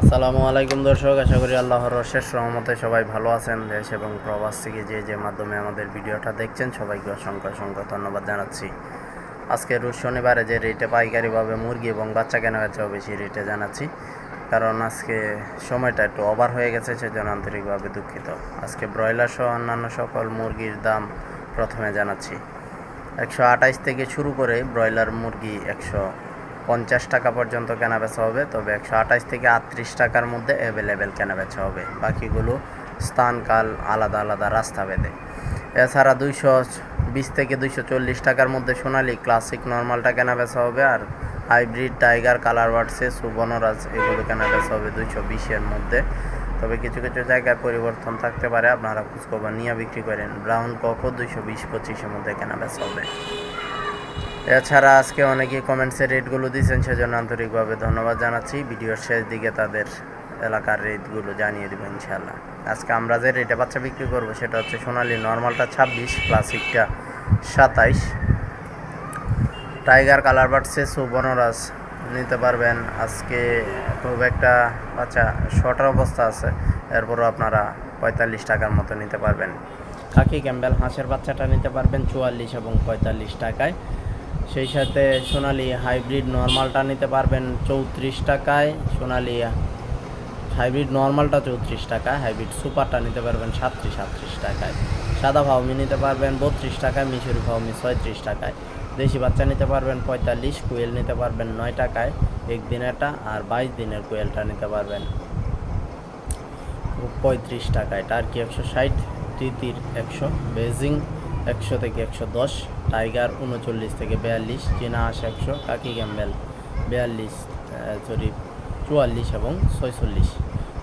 আসসালামু আলাইকুম দর্শক, আশা করি আল্লাহর শেষ রহমতে সবাই ভালো আছেন, দেশ এবং প্রবাস থেকে যে যে মাধ্যমে আমাদের ভিডিওটা দেখছেন, সবাইকে অসংখ্য অসংখ্য ধন্যবাদ জানাচ্ছি। আজকে রোজ শনিবারে যে রেটে পাইকারিভাবে মুরগি এবং বাচ্চা কেনা বেচা বেশি রেটে জানাচ্ছি। কারণ আজকে সময়টা একটু ওভার হয়ে গেছে, সেজন্য আন্তরিকভাবে দুঃখিত। আজকে ব্রয়লার সহ অন্যান্য সকল মুরগির দাম প্রথমে জানাচ্ছি। একশো আঠাইশ থেকে শুরু করে ব্রয়লার মুরগি একশো পঞ্চাশ টাকা পর্যন্ত কেনা বেচা হবে, তবে একশো আঠাইশ থেকে আটত্রিশ টাকার মধ্যে অ্যাভেলেবেল কেনা বেচা হবে। বাকিগুলো স্থানকাল আলাদা আলাদা রাস্তা বেঁধে। এছাড়া দুইশো বিশ থেকে দুইশো চল্লিশ টাকার মধ্যে সোনালি ক্লাসিক নর্মালটা কেনা বেচা হবে, আর হাইব্রিড টাইগার কালার ওয়ার্ডসে সুবর্ণরাজ এগুলো কেনা বেচা হবে দুইশো বিশের মধ্যে। তবে কিছু কিছু জায়গায় পরিবর্তন থাকতে পারে, আপনারা খোঁজখবর নিয়ে বিক্রি করেন। ব্রাউন ককও দুইশো বিশ পঁচিশের মধ্যে কেনা বেচা হবে। এছাড়া আজকে অনেকেই কমেন্টসের রেটগুলো দিয়েছেন, সেজন্য আন্তরিকভাবে ধন্যবাদ জানাচ্ছি। ভিডিওর শেষ দিকে তাদের এলাকার রেটগুলো জানিয়ে দেবো ইনশাল্লাহ আজকে আমরা যে রেটে বাচ্চা বিক্রি করব, সেটা হচ্ছে সোনালি নর্মালটা ছাব্বিশ ক্লাসিকটা সাতাইশ। টাইগার কালার বাড়ছে সুবর্ণরাজ নিতে পারবেন। আজকে খুব একটা বাচ্চা শর্টার অবস্থা আছে, এরপরও আপনারা পঁয়তাল্লিশ টাকার মতো নিতে পারবেন। খাকি ক্যাম্বেল হাঁসের বাচ্চাটা নিতে পারবেন চুয়াল্লিশ এবং পঁয়তাল্লিশ টাকায়। সেই সাথে সোনালি হাইব্রিড নর্মালটা নিতে পারবেন চৌত্রিশ টাকায়। সোনালি হাইব্রিড নর্মালটা চৌত্রিশ টাকা হাইব্রিড সুপারটা নিতে পারবেন সাতত্রিশ সাতত্রিশ টাকায়। সাদা ফাউমি নিতে পারবেন বত্রিশ টাকায়, মিশরি ফাউমি ছয়ত্রিশ টাকায়। দেশি বাচ্চা নিতে পারবেন পঁয়তাল্লিশ, কুয়েল নিতে পারবেন নয় টাকায়। একদিনেরটা আর বাইশ দিনের কুয়েলটা নিতে পারবেন। পঁয়ত্রিশ টাকায়। টার্কি একশো ষাট, তিতির একশো, বেজিং একশো থেকে একশো দশ। টাইগার উনচল্লিশ থেকে বিয়াল্লিশ, চীনা হাঁস একশো, কাকি গ্যাম্বেল বিয়াল্লিশ সরি, চুয়াল্লিশ এবং ছয়চল্লিশ।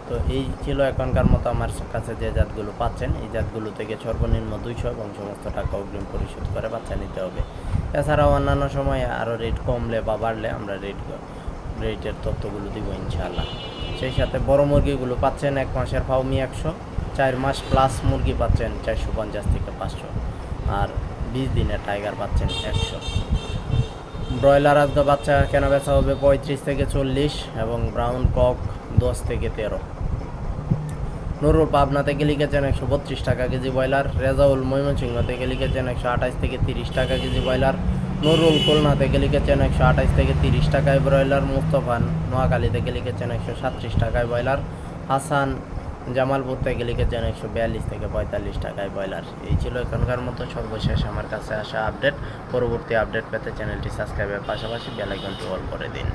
তো এই ছিল এখনকার মতো আমার কাছে যে জাতগুলো পাচ্ছেন, এই জাতগুলো থেকে সর্বনিম্ন দুইশো এবং সমস্ত টাকা অগ্রিম পরিশোধ করে বাচ্চা নিতে হবে। এছাড়াও অন্যান্য সময়ে আরও রেট কমলে বা বাড়লে আমরা রেট, রেটের তথ্যগুলো দিব ইনশাআল্লাহ। সেই সাথে বড় মুরগিগুলো পাচ্ছেন এক মাসের ফাউমি একশো, চার মাস প্লাস মুরগি পাচ্ছেন চারশো পঞ্চাশ থেকে পাঁচশো। আর বিশ দিনের টাইগার পাচ্ছেন একশো। ব্রয়লার আজকে বাচ্চা কেনা বেচা হবে পঁয়ত্রিশ থেকে চল্লিশ এবং ব্রাউন কক দশ থেকে তেরো। নুরুল পাবনা থেকে লিখেছেন একশো বত্রিশ টাকা কেজি ব্রয়লার, রেজাউল ময়মনসিংহ থেকে লিখেছেন একশো আঠাশ থেকে তিরিশ টাকা কেজি ব্রয়লার, নুরুল খুলনা থেকে লিখেছেন একশো আঠাশ থেকে তিরিশ টাকায় ব্রয়লার মুস্তফান নোয়াখালী থেকে লিখেছেন একশো সাতত্রিশ টাকায় ব্রয়লার, হাসান জামালপুর থেকে লিখেছেন একশো বিয়াল্লিশ থেকে পঁয়তাল্লিশ টাকায় ব্রয়লার। এই ছিল এখনকার মতো সর্বশেষ আমার কাছে আসা আপডেট। পরবর্তী আপডেট পেতে চ্যানেলটি সাবস্ক্রাইবের পাশাপাশি বেলাইকনটি অল করে দিন।